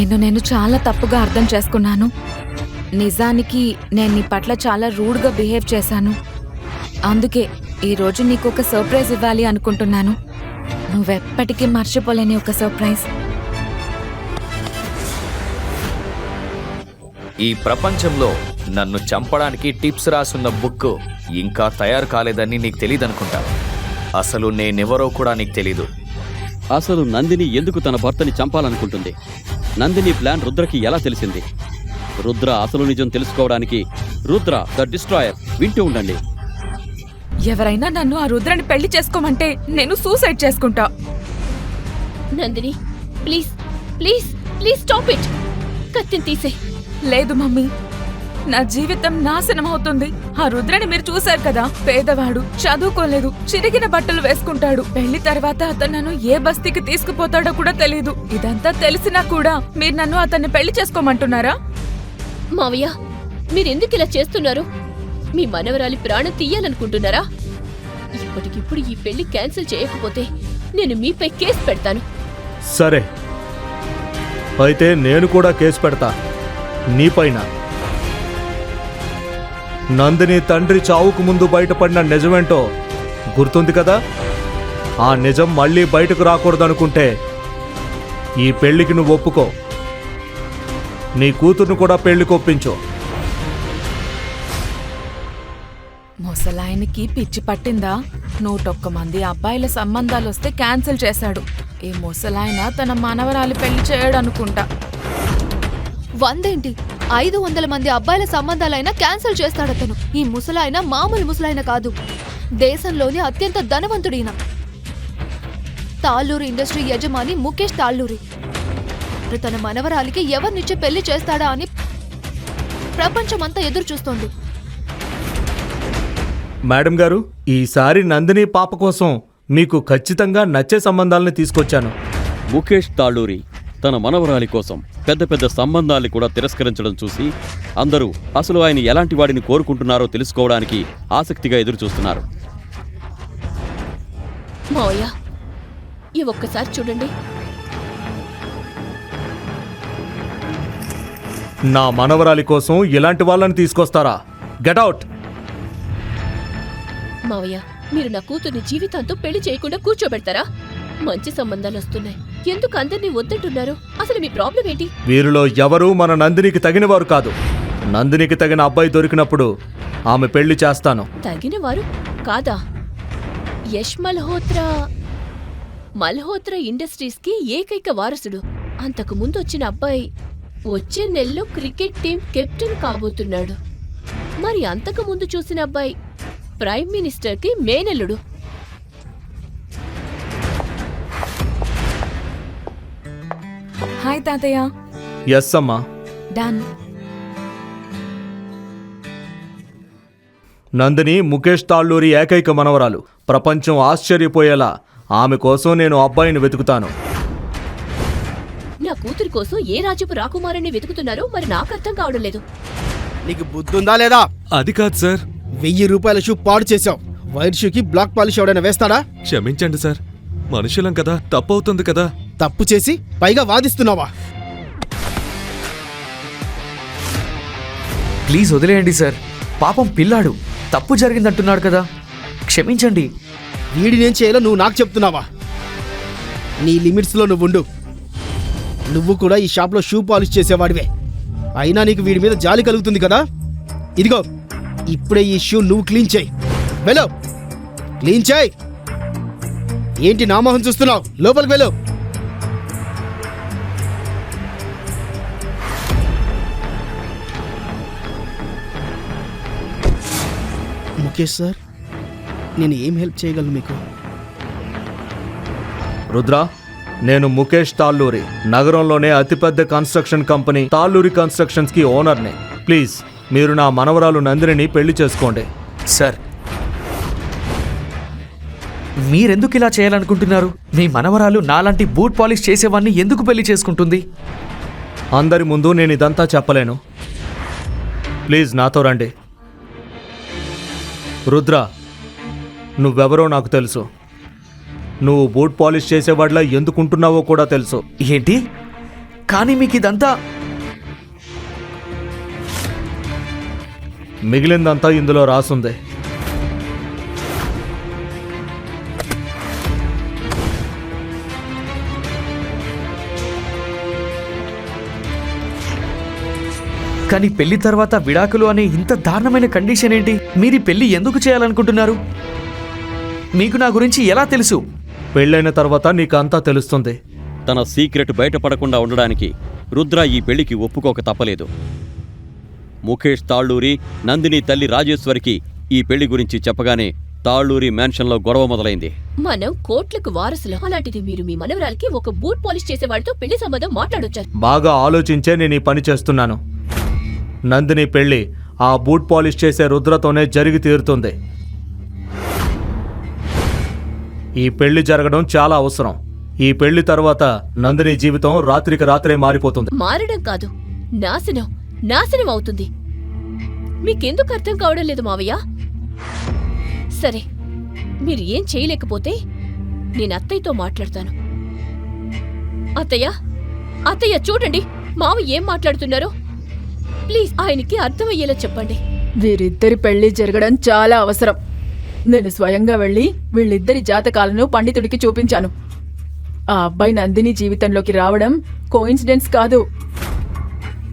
నిన్ను నేను చాలా తప్పుగా అర్థం చేసుకున్నాను. నిజానికి నేను నీ పట్ల చాలా రూడ్గా బిహేవ్ చేశాను. అందుకే ఈరోజు నీకు ఒక సర్ప్రైజ్ ఇవ్వాలి అనుకుంటున్నాను. నువ్వెప్పటికీ మర్చిపోలేని ఒక సర్ప్రైజ్. ఈ ప్రపంచంలో నన్ను చంపడానికి టిప్స్ రాసున్న బుక్ ఇంకా తయారు కాలేదని నీకు తెలియదనుకుంటా అసలు నేనెవరో కూడా నీకు తెలీదు. అసలు నందిని ఎందుకు తన భర్తని చంపాలనుకుంటుంది? నందిని ప్లాన్ రుద్రకి ఎలా తెలిసింది? రుద్ర అసలు నిజం తెలుసుకోవడానికి రుద్ర ద డిస్ట్రాయర్ వింటూ ఉండండి. ఎవరైనా నన్ను ఆ రుద్రని పెళ్ళి చేసుకోమంటే నేను సూసైడ్ చేసుకుంటా. Nandini please please please stop it. కత్తిని తీసే. లేదు మమ్మీ. నా జీవితం నాశనం అవుతుంది. ఆ రుద్రని మీరు చూశారు కదా? పేదవాడు చదువుకోలేదు చిరిగిన బట్టలు వేసుకుంటాడు. పెళ్ళి తర్వాత అతను నన్ను ఏ బస్తీకి తీసుకుపోతాడో కూడా తెలీదు. ఇదంతా తెలిసినా కూడా మీరు నన్ను అతన్ని పెళ్ళి చేసుకోమంటున్నారా? మావయ్య మీరెందుకు ఇలా చేస్తున్నారు? మీ మనవరాలి ప్రాణం తీయాలనుకుంటున్నారా? ఇప్పటికిప్పుడు ఈ పెళ్ళి క్యాన్సిల్ చేయకపోతే నేను మీపై కేసు పెడతాను. సరే. అయితే నేను కూడా కేసు పెడతా. నీపైన. నందిని తండ్రి చావుకు ముందు బయటపడిన నిజమేంటో గుర్తుంది కదా? ఆ నిజం మళ్ళీ బయటకు రాకూడదనుకుంటే ఈ పెళ్ళికి నువ్వు ఒప్పుకో. నీ కూతుర్ను కూడా పెళ్ళికి ఒప్పించు. ముసలాయనికి పిచ్చి పట్టిందా? నూటొక్క మంది అబ్బాయిల సంబంధాలు వస్తే క్యాన్సిల్ చేశాడు. ఈ ముసలాయన తన మనవరాలి పెళ్ళి చేయడు అనుకుంటా వందేంటి? ఐదు వందల మంది అబ్బాయిల సంబంధాలైనా క్యాన్సిల్ చేస్తాడతను. ఈ ముసలాయన మామూలు ముసలాయన కాదు. దేశంలోని అత్యంత ధనవంతుడీన తాళ్ళూరు ఇండస్ట్రీ యజమాని ముఖేష్ తాళ్ళూరి. తన మనవరాలికి ఎవరినిచ్చి పెళ్ళి చేస్తాడా అని ప్రపంచమంతా ఎదురు చూస్తోంది మేడం గారు ఈసారి నందిని పాప కోసం మీకు ఖచ్చితంగా నచ్చే సంబంధాలను తీసుకొచ్చాను. ముఖేష్ తాళ్ళూరి. తన మనవరాలి కోసం పెద్ద పెద్ద సంబంధాల్ని కూడా తిరస్కరించడం చూసి అందరూ అసలు ఆయన ఎలాంటి వాడిని కోరుకుంటున్నారో తెలుసుకోవడానికి ఆసక్తిగా ఎదురు చూస్తున్నారు మావయ్య ఈ ఒక్కసారి చూడండి. నా మనవరాలి కోసం ఇలాంటి వాళ్ళని తీసుకొస్తారా? గెటౌట్ మావయ్య మీరు నా కూతుర్ని జీవితాంతం పెళ్ళి చేయకుండా కూర్చోబెడతారా? మంచి సంబంధాలు వస్తున్నాయి. ఎందుకు అందరినీ వద్దంటున్నారు? అసలు మీ ప్రాబ్లం ఏంటి? వీరిలో ఎవరూ మన నందినికి తగినవారు కాదు. నందినికి తగిన అబ్బాయి దొరికినప్పుడు ఆమె పెళ్ళి చేస్తాను. తగిన వారు కాదా? యష్ మల్హోత్రా మల్హోత్రా ఇండస్ట్రీస్కి ఏకైక వారసుడు. అంతకు ముందు వచ్చిన అబ్బాయి వచ్చే నెలలో క్రికెట్ టీం కెప్టెన్ కాబోతున్నాడు. మరి అంతకు ముందు చూసిన అబ్బాయి ప్రైమ్ మినిస్టర్కి మేనల్లుడు. హాయ్ తాతయ్య ఎస్ అమ్మా డన్ నందిని ముఖేష్ తాళ్ళూరి ఏకైక మనవరాలు. ప్రపంచం ఆశ్చర్యపోయేలా ఆమె కోసం నేను అబ్బాయిని వెతుకుతాను. నా కూతురి కోసం ఏ రాజ్యపు రాకుమారుని వెతుకుతున్నారో మరి నాకు అర్థం కావడం లేదు. నీకు బుద్ధుందా లేదా? అది కాదు సార్. వెయ్యి రూపాయల షూ పాడు చేసావు వైట్ షూకి బ్లాక్ పాలిష్ ఎవడైనా వేస్తాడా? క్షమించండి సార్. మనుషులం కదా తప్పవుతుంది కదా. తప్పు చేసి పైగా వాదిస్తున్నావా? ప్లీజ్ వదిలేయండి సార్. పాపం పిల్లాడు. తప్పు జరిగిందంటున్నాడు కదా. క్షమించండి. వీడినేం చేయాలో నువ్వు నాకు చెప్తున్నావా? నీ లిమిట్స్లో నువ్వు ఉండు నువ్వు కూడా ఈ షాప్లో షూ పాలిష్ చేసేవాడివే. అయినా నీకు వీడి మీద జాలి కలుగుతుంది కదా? ఇదిగో ఇప్పుడే ఈ షూ నువ్వు క్లీన్ చేయి. వెళ్ళు. క్లీన్ చేయి. ఏంటి నా మొహం చూస్తున్నావు? లోపలికి వెళ్ళు. ముఖేష్ సార్. నేను ఏం హెల్ప్ చేయగలను మీకు? రుద్ర నేను ముఖేష్ తాళ్ళూరి నగరంలోనే అతిపెద్ద కన్స్ట్రక్షన్ కంపెనీ తాళ్ళూరి కన్స్ట్రక్షన్స్కి ఓనర్ని. ప్లీజ్ మీరు నా మనవరాలు నందినిని పెళ్ళి చేసుకోండి. సార్ మీరెందుకు ఇలా చేయాలనుకుంటున్నారు? మీ మనవరాలు నాలాంటి బూట్ పాలిష్ చేసేవాడిని ఎందుకు పెళ్ళి చేసుకుంటుంది? అందరి ముందు నేను ఇదంతా చెప్పలేను. ప్లీజ్ నాతో రండి. రుద్ర నువ్వెవరో నాకు తెలుసు. నువ్వు బూట్ పాలిష్ చేసేవాడిలా ఎందుకుంటున్నావో కూడా తెలుసు. ఏంటి? కానీ మీకు ఇదంతా మిగిలిందంతా ఇందులో రాసుంది. కానీ పెళ్ళి తర్వాత విడాకులు అనే ఇంత దారుణమైన కండిషన్ ఏంటి? మీరు పెళ్ళి ఎందుకు చేయాలనుకుంటున్నారు? మీకు నా గురించి ఎలా తెలుసు? పెళ్ళైన తర్వాత నీకు అంతా తెలుస్తుంది. తన సీక్రెట్ బయటపడకుండా ఉండడానికి రుద్ర ఈ పెళ్ళికి ఒప్పుకోక తప్పలేదు. ముఖేష్ తాళ్ళూరి నందిని తల్లి రాజేశ్వరికి ఈ పెళ్ళి గురించి చెప్పగానే తాళ్ళూరి మ్యాన్షన్లో గొడవ మొదలైంది. మనం కోట్లకు వారసులు. అలాంటిది మీరు మీ మనవరాలకి ఒక బూట్ పాలిష్ చేసేవాడితో పెళ్ళి సంబంధం మాట్లాడొచ్చారు. బాగా ఆలోచించే నేను ఈ పని చేస్తున్నాను. నందిని పెళ్ళి ఆ బూట్ పాలిష్ చేసే రుద్రతోనే జరిగి తీరుతుంది. ఈ పెళ్ళి జరగడం చాలా అవసరం. ఈ పెళ్ళి తర్వాత నందిని జీవితం రాత్రికి రాత్రే మారిపోతుంది. మారడం కాదు. నాశనం. నాశనం అవుతుంది. మీకెందుకు అర్థం కావడం లేదు మావయ్య? సరే మీరు ఏం చేయలేకపోతే నేను అత్తయ్యతో మాట్లాడతాను. అత్తయ్య అత్తయ్య చూడండి మావ ఏం మాట్లాడుతున్నారో. ప్లీజ్ ఆయనకి అర్థమయ్యేలా చెప్పండి. వీరిద్దరి పెళ్ళి జరగడం చాలా అవసరం. నేను స్వయంగా వెళ్ళి వీళ్ళిద్దరి జాతకాలను పండితుడికి చూపించాను. ఆ అబ్బాయి నందిని జీవితంలోకి రావడం కోయిన్సిడెన్స్ కాదు.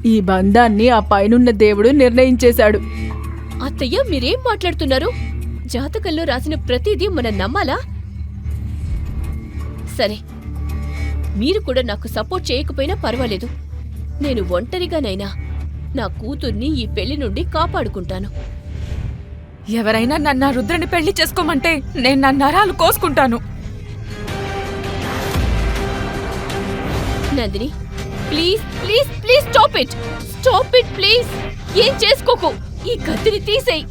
ఈ బంధాన్ని ఆ పైనున్న దేవుడు నిర్ణయించేశాడు. అత్తయ్య మీరేం మాట్లాడుతున్నారు? జాతకంలో రాసిన ప్రతిదీ మనం నమ్మాలా? సరే మీరు కూడా నాకు సపోర్ట్ చేయకపోయినా పర్వాలేదు. నేను ఒంటరిగానైనా నా కూతుర్ని ఈ పెళ్ళి నుండి కాపాడుకుంటాను. ఎవరైనా నన్ను రుద్రని పెళ్ళి చేసుకోమంటే నేను నా నరాలు కోసుకుంటాను. Nandini please please please stop it. Stop it please. ఏం చేసుకోకు. ఈ కత్తిని తీసేయ్.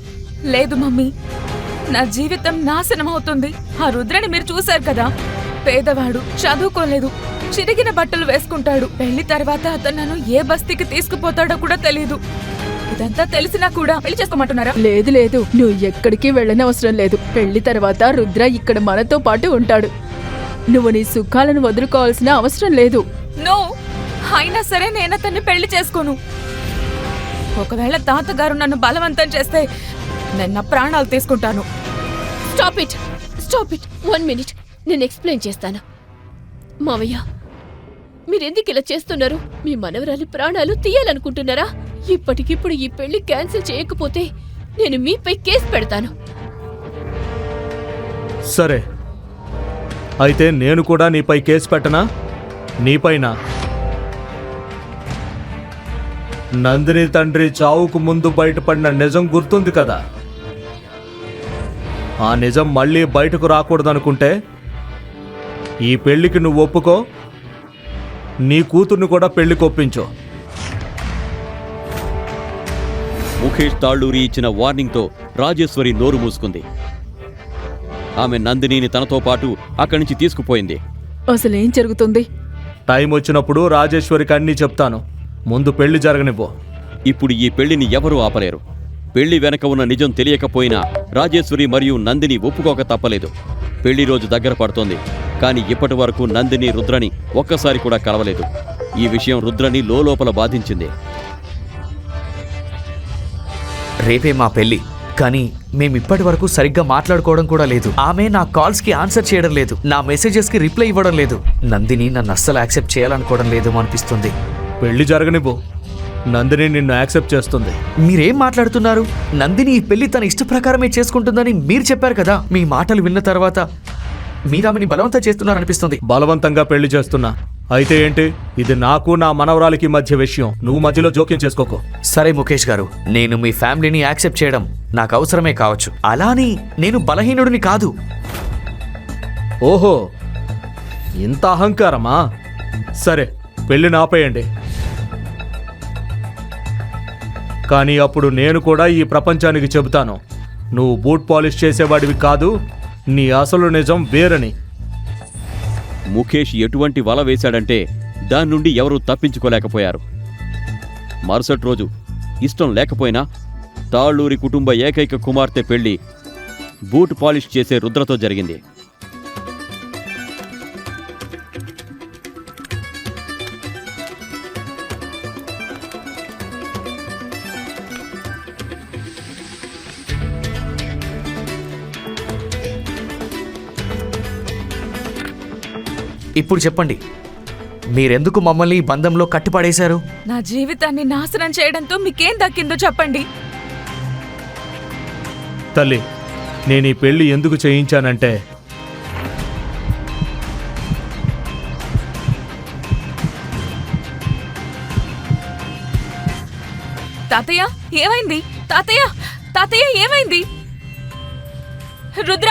లేదు మమ్మీ నా జీవితం నాశనం అవుతుంది. ఆ రుద్రని మీరు చూశారు కదా? పేదవాడు చదువుకోలేదు. చిరిగిన బట్టలు వేసుకుంటాడు. పెళ్ళి తర్వాత అతను నన్ను ఏ బస్తీకి తీసుకుపోతాడో కూడా తెలియదు ఇదంతా తెలిసినా కూడా పెళ్ళి చేసుకోమంటున్నారా? లేదు లేదు. నువ్వు ఎక్కడికి వెళ్ళనవసరం లేదు. పెళ్ళి తర్వాత రుద్ర ఇక్కడ మనతో పాటు ఉంటాడు. నువ్వు నీ సుఖాలను వదులుకోవాల్సిన అవసరం లేదు. నో. అయినా సరే నేను అతన్ని పెళ్ళి చేసుకోను. ఒకవేళ తాతగారు నన్ను బలవంతం చేస్తే నేను నా ప్రాణాలు తీసుకుంటాను. Stop it. Stop it. One minute. నేను ఎక్స్ప్లెయిన్ చేస్తాను. మావయ్య మీరెందుకు ఇలా చేస్తున్నారు? మీ మనవరాలి ప్రాణాలు తీయాలనుకుంటున్నారా? ఇప్పటికిప్పుడు ఈ పెళ్ళి క్యాన్సిల్ చేయకపోతే నేను మీపై కేసు పెడతాను. సరే. అయితే నేను కూడా నీపై కేసు పెట్టనా? నీపైన? నందిని తండ్రి చావుకు ముందు బయటపడిన నిజం గుర్తుంది కదా? ఆ నిజం మళ్ళీ బయటకు రాకూడదనుకుంటే ఈ పెళ్ళికి నువ్వు ఒప్పుకో నీ కూతుర్ని కూడా పెళ్ళికి ఒప్పించు ముఖేష్ తాళ్ళూరి ఇచ్చిన వార్నింగ్తో రాజేశ్వరి నోరు మూసుకుంది. ఆమె నందినిని తనతో పాటు అక్కడి నుంచి తీసుకుపోయింది. అసలేం జరుగుతుంది? టైం వచ్చినప్పుడు రాజేశ్వరికి అన్నీ చెప్తాను. ముందు పెళ్ళి జరగనివ్వు. ఇప్పుడు ఈ పెళ్ళిని ఎవరూ ఆపలేరు. పెళ్ళి వెనక ఉన్న నిజం తెలియకపోయినా రాజేశ్వరి మరియు నందిని ఒప్పుకోక తప్పలేదు. పెళ్ళి రోజు దగ్గర పడుతోంది. కానీ ఇప్పటి వరకు నందిని రుద్రని ఒక్కసారి కూడా కలవలేదు. ఈ విషయం రుద్రని లోపల బాధించింది. రేపే మా పెళ్ళి కానీ మేము ఇప్పటి వరకు సరిగ్గా మాట్లాడుకోవడం కూడా లేదు. ఆమె నా కాల్స్కి ఆన్సర్ చేయడం లేదు. నా మెసేజెస్కి రిప్లై ఇవ్వడం లేదు. నందిని నన్ను అస్సలు యాక్సెప్ట్ చేయాలనుకోవడం లేదు అనిపిస్తుంది. పెళ్ళి జరగనివ్వు నందిని నిన్ను యాక్సెప్ట్ చేస్తుంది. మీరేం మాట్లాడుతున్నారు? నందిని ఈ పెళ్ళి తన ఇష్ట ప్రకారమే చేసుకుంటుందని మీరు చెప్పారు కదా. మీ మాటలు విన్న తర్వాత మీరు ఆమెని బలవంతం చేస్తున్నారనిపిస్తుంది. బలవంతంగా పెళ్ళి చేస్తున్నా. అయితే ఏంటి? ఇది నాకు నా మనవరాలికి మధ్య విషయం. నువ్వు మధ్యలో జోక్యం చేసుకోకు. సరే ముఖేష్ గారు. నేను మీ ఫ్యామిలీని యాక్సెప్ట్ చేయడం నాకు అవసరమే కావచ్చు. అలాని నేను బలహీనుడిని కాదు. ఓహో ఇంత అహంకారమా? సరే పెళ్ళి నాపేయండి కానీ అప్పుడు నేను కూడా ఈ ప్రపంచానికి చెబుతాను. నువ్వు బూట్ పాలిష్ చేసేవాడివి కాదు నీ అసలు నిజం వేరని. ముఖేష్ ఎటువంటి వల వేశాడంటే దాని నుండి ఎవరూ తప్పించుకోలేకపోయారు. మరుసటి రోజు ఇష్టం లేకపోయినా తాళ్ళూరి కుటుంబ ఏకైక కుమార్తె పెళ్ళి బూట్ పాలిష్ చేసే రుద్రతో జరిగింది. ఇప్పుడు చెప్పండి. మీరెందుకు మమ్మల్ని ఈ బంధంలో కట్టిపడేశారు? నా జీవితాన్ని నాశనం చేయడంతో మీకేం దక్కిందో చెప్పండి. తల్లి నేను ఈ పెళ్ళి ఎందుకు చేయించానంటే తాతయ్య ఏమైంది? తాతయ్య తాతయ్య ఏమైంది? రుద్ర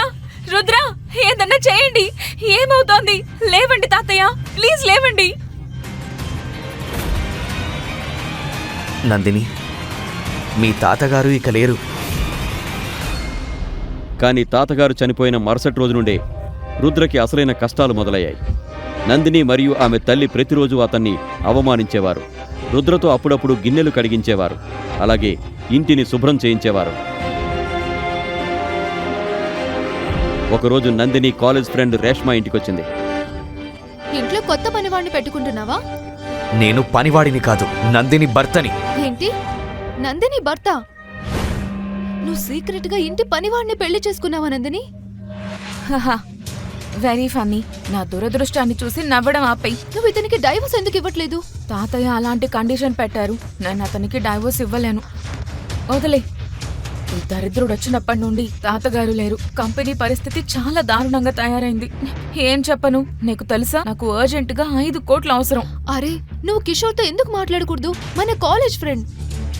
రుద్ర! ఏదన్నా చేయండి. ఏమవుతోంది? లేవండి తాతయ్య. ప్లీజ్ లేవండి. నందిని మీ తాతగారు ఇక లేరు. కానీ తాతగారు చనిపోయిన మరుసటి రోజు నుండే రుద్రకి అసలైన కష్టాలు మొదలయ్యాయి. నందిని మరియు ఆమె తల్లి ప్రతిరోజు అతన్ని అవమానించేవారు. రుద్రతో అప్పుడప్పుడు గిన్నెలు కడిగించేవారు. అలాగే ఇంటిని శుభ్రం చేయించేవారు. ఒకరోజు నందిని కాలేజ్ ఫ్రెండ్ రేష్మా ఇంటికొచ్చింది. ఇంట్లో కొత్త పనివాడిని పెట్టుకుంటున్నావా? నేను పనివాడిని కాదు నందిని భర్తని. ఏంటి? నందిని భర్త? నువ్వు సీక్రెట్గా ఇంటి పనివాడిని పెళ్ళి చేసుకున్నావా నందిని? Very funny. నా దురదృష్టాన్ని చూసి నవ్వడం ఆపేయి నువ్వు ఇతనికి డైవర్స్ ఎందుకు ఇవ్వట్లేదు? తాతయ్య అలాంటి కండిషన్ పెట్టారు. నేను అతనికి డైవోర్స్ ఇవ్వలేను. వదిలే. ఈ దరిద్రుడు వచ్చినప్పటి నుండి తాతగారు లేరు. కంపెనీ పరిస్థితి చాలా దారుణంగా తయారైంది. ఏం చెప్పను? నీకు తెలుసా? నాకు అర్జెంట్గా ఐదు కోట్లు అవసరం. అరే నువ్వు కిషోర్తో ఎందుకు మాట్లాడకూడదు? మన కాలేజ్ ఫ్రెండ్.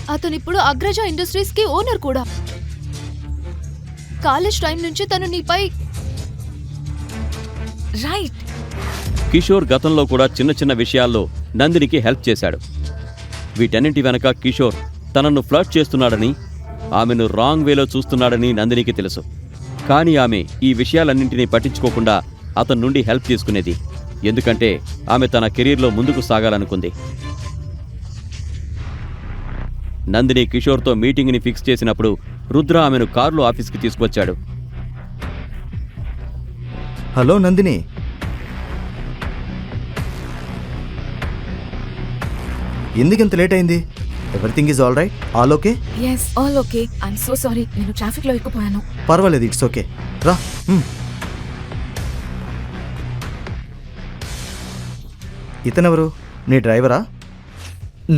అతను ఇప్పుడు అగ్రజ ఇండస్ట్రీస్కి ఓనర్ కూడా. కాలేజ్ టైం నుంచి తను నీపై రైట్ కిషోర్ గతంలో కూడా చిన్న చిన్న విషయాల్లో నందినికి హెల్ప్ చేశాడు. వీటన్నింటి వెనక కిషోర్ తనను ఫ్లర్ట్ చేస్తున్నాడని ఆమెను రాంగ్ వేలో చూస్తున్నాడని నందినికి తెలుసు. కానీ ఆమె ఈ విషయాలన్నింటినీ పట్టించుకోకుండా అతని నుండి హెల్ప్ తీసుకునేది. ఎందుకంటే ఆమె తన కెరీర్లో ముందుకు సాగాలనుకుంది. నందిని కిషోర్తో మీటింగ్ని ఫిక్స్ చేసినప్పుడు రుద్ర ఆమెను కారులో ఆఫీస్కి తీసుకొచ్చాడు హలో నందిని. ఎందుకు ఇంత లేట్ అయింది? Everything is all right all okay yes all okay I'm so sorry నేను ట్రాఫిక్లో ఎక్కిపోయాను. పర్వాలేదు ఇట్స్ ఓకే రా. ఇతనెవరు? నీ డ్రైవరా?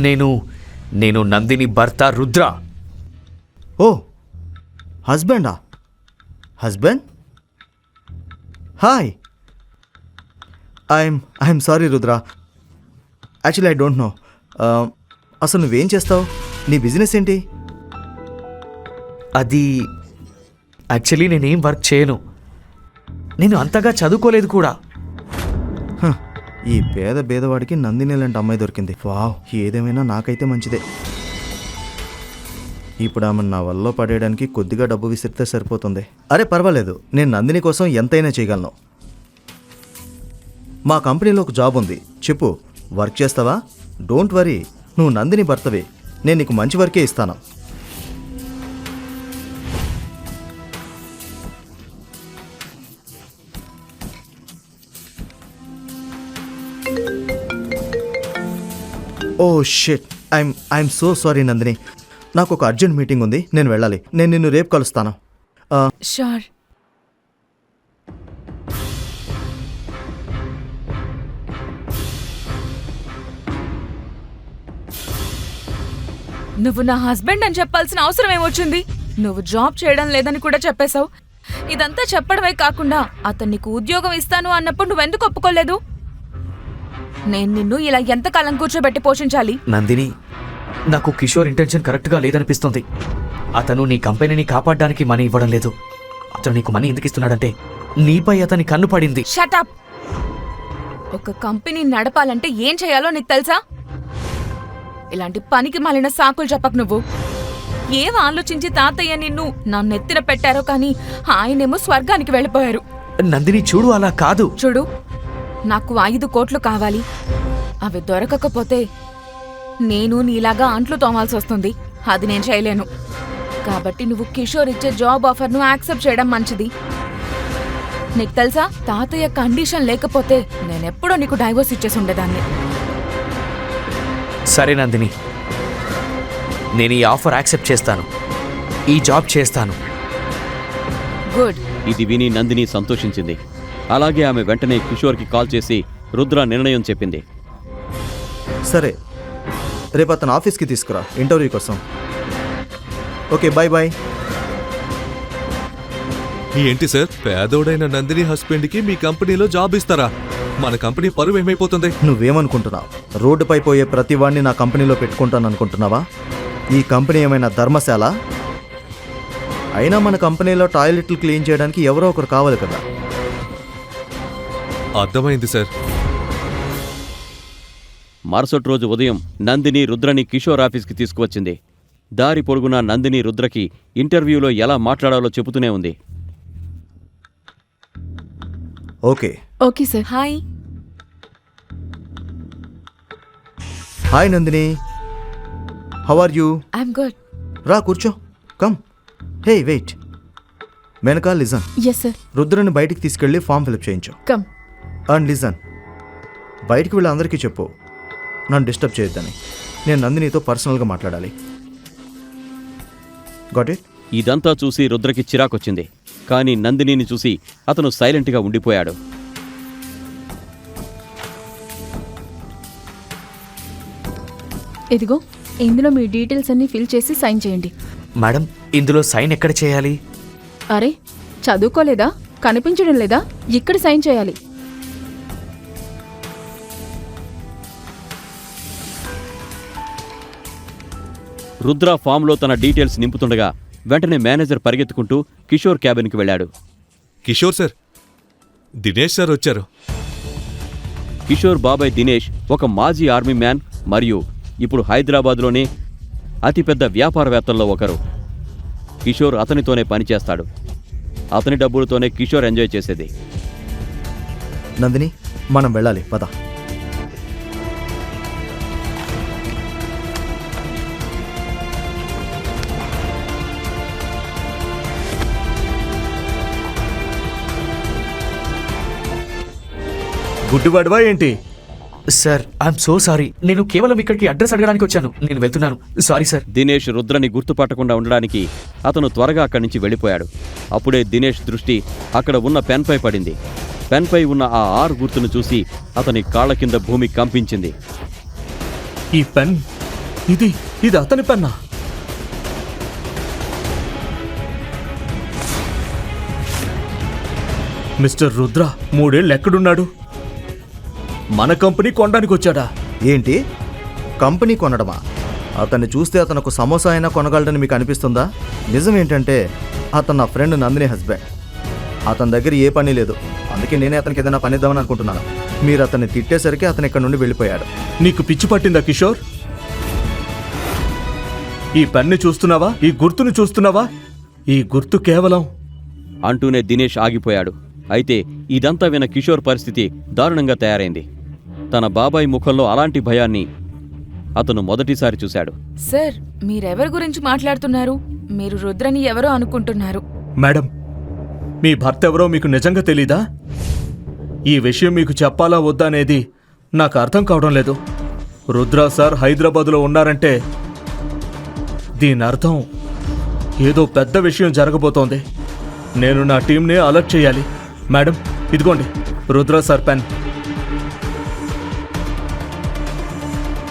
నేను నేను నందిని భర్త Rudra. Oh హస్బెండా? Husband? Hi. I'm I'm sorry Rudra. Actually I don't know అసలు నువ్వేం చేస్తావు? నీ బిజినెస్ ఏంటి? అది యాక్చువల్లీ నేనేం వర్క్ చేయను. నేను అంతగా చదువుకోలేదు కూడా. హ, ఈ పేద పేదవాడికి నందిని లాంటి అమ్మాయి దొరికింది. వావ్ ఏదేమైనా నాకైతే మంచిదే. ఇప్పుడు ఆమె నా వల్ల పడేయడానికి కొద్దిగా డబ్బు విసిరితే సరిపోతుంది. అరే పర్వాలేదు. నేను నందిని కోసం ఎంతైనా చేయగలను. మా కంపెనీలో ఒక జాబ్ ఉంది. చెప్పు వర్క్ చేస్తావా? Don't worry. నువ్వు నందిని భర్తవే. నేను నీకు మంచి వరకే ఇస్తాను. ఓ shit. I'm I'm so sorry Nandini. నాకు ఒక అర్జెంట్ మీటింగ్ ఉంది. నేను వెళ్ళాలి. నేను నిన్ను రేపు కలుస్తాను. షూర్. నువ్వు నా హస్బెండ్ అని చెప్పాల్సిన అవసరం ఏమొచ్చింది? నువ్వు జాబ్ చేయడం లేదని కూడా చెప్పేశావు. ఇదంతా చెప్పడమే కాకుండా అతను నీకు ఉద్యోగం ఇస్తాను అన్నప్పుడు నువ్వెందుకు ఒప్పుకోలేదు? నేను నిన్ను ఇలా ఎంతకాలం కూర్చోబెట్టి పోషించాలి? నందిని నాకు కిషోర్ ఇంటెన్షన్ కరెక్ట్గా లేదనిపిస్తుంది. అతను నీ కంపెనీని కాపాడడానికి మనీ ఇవ్వడం లేదు. అతను నీకు మనీ ఎందుకు ఇస్తున్నాడంటే నీపై అతని కన్ను పడింది. షటప్ ఒక కంపెనీ నడపాలంటే ఏం చేయాలో నీకు తెలుసా? ఇలాంటి పనికి మాలిన సాకులు చెప్పకు నువ్వు. ఏం ఆలోచించి తాతయ్య నిన్ను నా నెత్తిన పెట్టారో కానీ ఆయనేమో స్వర్గానికి వెళ్ళిపోయారు. నందిని చూడు అలా కాదు. చూడు నాకు ఐదు కోట్లు కావాలి. అవి దొరకకపోతే నేను నీలాగా అంట్లు తోమాల్సి వస్తుంది. అది నేను చేయలేను. కాబట్టి నువ్వు కిషోర్ ఇచ్చే జాబ్ ఆఫర్ను యాక్సెప్ట్ చేయడం మంచిది. నీకు తెలుసా తాతయ్య కండిషన్ లేకపోతే నేనెప్పుడో నీకు డైవోర్స్ ఇచ్చేసి ఉండేదాన్ని. సరే నందిని. నేను ఈ ఆఫర్ యాక్సెప్ట్ చేస్తాను. ఈ జాబ్ చేస్తాను. గుడ్. ఇది విని నందిని సంతోషించింది. అలాగే ఆమె వెంటనే కిషోర్కి కాల్ చేసి రుద్ర నిర్ణయం చెప్పింది. సరే. రేపు అతను ఆఫీస్కి తీసుకురా ఇంటర్వ్యూ కోసం. ఓకే బాయ్ బాయ్ ఏంటి సార్? పేదోడైన నందిని హస్బెండ్కి మీ కంపెనీలో జాబ్ ఇస్తారా? మన కంపెనీ పరువు ఏమైపోతుంది? నువ్వేమనుకుంటున్నావు? రోడ్డుపై పోయే ప్రతి వాడిని నా కంపెనీలో పెట్టుకుంటాను అనుకుంటున్నావా ఈ కంపెనీ ఏమైనా ధర్మశాల? అయినా మన కంపెనీలో టాయిలెట్లు క్లీన్ చేయడానికి ఎవరో ఒకరు కావాలి కదా. అర్థమైంది సార్. మరుసటి రోజు ఉదయం నందిని రుద్రని కిషోర్ ఆఫీస్కి తీసుకువచ్చింది. దారి పొడుగునా నందిని రుద్రకి ఇంటర్వ్యూలో ఎలా మాట్లాడాలో చెబుతూనే ఉంది. Okay. Okay sir. Hi. Hi Nandini. How are you I'm good. రా కూర్చో. కమ్ హే వెయిట్ వెనక లిజన్. ఎస్ సార్ రుద్రని బయటికి తీసుకెళ్ళి ఫామ్ ఫిలప్ చేయించు. Come and listen. బయటికి వెళ్ళి అందరికీ చెప్పు. నన్ను డిస్టర్బ్ చేయొద్దని. నేను నందినితో పర్సనల్గా మాట్లాడాలి. గాట్ ఇట్ ఇదంతా చూసి రుద్రకి చిరాకొచ్చింది. కానీ నందినిని చూసి అతను సైలెంట్గా ఉండిపోయాడు. ఇదిగో ఇందులో మీ డీటెయిల్స్ అన్ని ఫిల్ చేసి సైన్ చేయండి. మేడం ఇందులో సైన్ ఎక్కడ చేయాలి? అరే చదువుకోలేదా? కనిపించడం లేదా? ఇక్కడ సైన్ చేయాలి. రుద్ర ఫామ్లో తన డీటెయిల్స్ నింపుతుండగా వెంటనే మేనేజర్ పరిగెత్తుకుంటూ కిషోర్ క్యాబిన్కి వెళ్ళాడు. కిషోర్ సార్ దినేష్ సార్ వచ్చారు. కిషోర్ బాబాయ్ దినేష్ ఒక మాజీ ఆర్మీ మ్యాన్ మరియు ఇప్పుడు హైదరాబాద్లోనే అతిపెద్ద వ్యాపారవేత్తల్లో ఒకరు. కిషోర్ అతనితోనే పనిచేస్తాడు. అతని డబ్బులతోనే కిషోర్ ఎంజాయ్ చేసేది. నందిని మనం వెళ్ళాలి. పద. గుడ్డివాడివా ఏంటి? సార్ ఐఎమ్ సో సారీ నేను కేవలం ఇక్కడికి అడ్రస్ అడగడానికి వచ్చాను. నేను వెళ్తున్నాను. సారీ సార్ దినేష్ రుద్రని గుర్తుపట్టకుండా ఉండడానికి అతను త్వరగా అక్కడి నుంచి వెళ్ళిపోయాడు. అప్పుడే దినేష్ దృష్టి అక్కడ ఉన్న పెన్పై పడింది. పెన్పై ఉన్న ఆ ఆరు గుర్తును చూసి అతని కాళ్ళ కింద భూమి కంపించింది. ఈ పెన్? ఇది ఇది అతని పెన్నా? మిస్టర్ రుద్ర మూడేళ్ళు ఎక్కడున్నాడు మన కంపెనీ కొనడానికి వచ్చాడా ఏంటి? కంపెనీ కొనడమా? అతన్ని చూస్తే అతను ఒక సమోసా అయినా కొనగలడని మీకు అనిపిస్తుందా? నిజం ఏంటంటే అతను నా ఫ్రెండ్ నందిని హస్బెండ్. అతని దగ్గర ఏ పని లేదు. అందుకే నేనే అతనికి ఏదైనా పని ఇద్దామని అనుకుంటున్నాను. మీరు అతన్ని తిట్టేసరికి అతను ఇక్కడ నుండి వెళ్ళిపోయాడు. నీకు పిచ్చి పట్టిందా కిషోర్? ఈ పెన్ని చూస్తున్నావా? ఈ గుర్తును చూస్తున్నావా? ఈ గుర్తు కేవలం అంటూనే దినేష్ ఆగిపోయాడు. అయితే ఇదంతా విన కిషోర్ పరిస్థితి దారుణంగా తయారైంది. తన బాబాయ్ ముఖంలో అలాంటి భయాన్ని అతను మొదటిసారి చూశాడు. సార్ మీరెవరి గురించి మాట్లాడుతున్నారు? మీరు రుద్రని ఎవరో అనుకుంటున్నారు. మేడం మీ భర్త ఎవరో మీకు నిజంగా తెలీదా? ఈ విషయం మీకు చెప్పాలా వద్దా అనేది నాకు అర్థం కావడం లేదు. రుద్ర సార్ హైదరాబాదులో ఉన్నారంటే దీని అర్థం ఏదో పెద్ద విషయం జరగబోతోంది. నేను నా టీంని అలర్ట్ చేయాలి. మేడం ఇదిగోండి రుద్ర సార్ పెన్.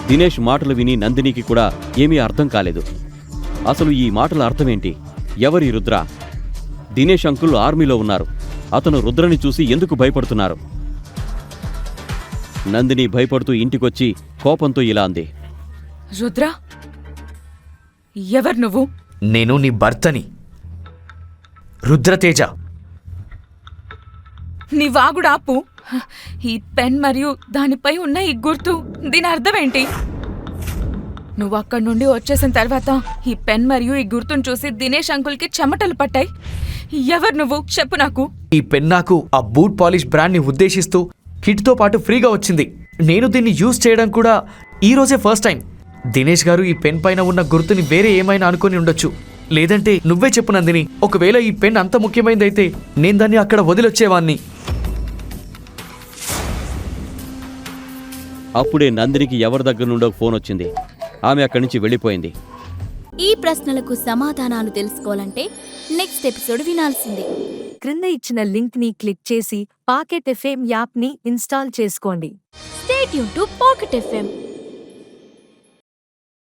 దినేష్ మాటలు విని నందినికి కూడా ఏమీ అర్థం కాలేదు. అసలు ఈ మాటల అర్థమేంటి? ఎవరి రుద్ర? దినేష్ అంకుల్ ఆర్మీలో ఉన్నారు. అతను రుద్రని చూసి ఎందుకు భయపడుతున్నారు? నందిని భయపడుతూ ఇంటికొచ్చి కోపంతో ఇలా అంది. రుద్ర? ఎవరు నువ్వు? నేను నీ భర్తని. రుద్రతేజ. నీ వాగుడు ఆపు. ఈ పెన్ మరియు దానిపై ఉన్న ఈ గుర్తు దీని అర్థం ఏంటి? నువ్వు అక్కడి నుండి వచ్చేసిన తర్వాత ఈ పెన్ మరియు ఈ గుర్తును చూసి దినేష్ అంకుల్కి చెమటలు పట్టాయి. ఎవరు నువ్వు? చెప్పు నాకు. ఈ పెన్ నాకు ఆ బూట్ పాలిష్ బ్రాండ్ని ఉద్దేశిస్తూ కిట్తో పాటు ఫ్రీగా వచ్చింది. నేను దీన్ని యూజ్ చేయడం కూడా ఈ రోజే ఫస్ట్ టైం. దినేష్ గారు ఈ పెన్ పైన ఉన్న గుర్తుని వేరే ఏమైనా అనుకుని ఉండొచ్చు. లేదంటే నువ్వే చెప్పు నందిని. ఒకవేళ ఈ పెన్ అంత ముఖ్యమైనదైతే నేను దాన్ని అక్కడ వదిలొచ్చేవాణ్ణి. అప్పుడే నందినికి ఎవరి దగ్గర నుండో ఫోన్ వచ్చింది. ఆమె అక్కడి నుంచి వెళ్ళిపోయింది. ఈ ప్రశ్నలకు సమాధానాలు తెలుసుకోవాలంటే నెక్స్ట్ ఎపిసోడ్ వినాల్సిందే. క్రింద ఇచ్చిన లింక్ని క్లిక్ చేసి పాకెట్ ఎఫ్ఎం యాప్ని ఇన్స్టాల్ చేసుకోండి. స్టేట్ యూన్ టు పాకెట్ ఎఫ్ఎం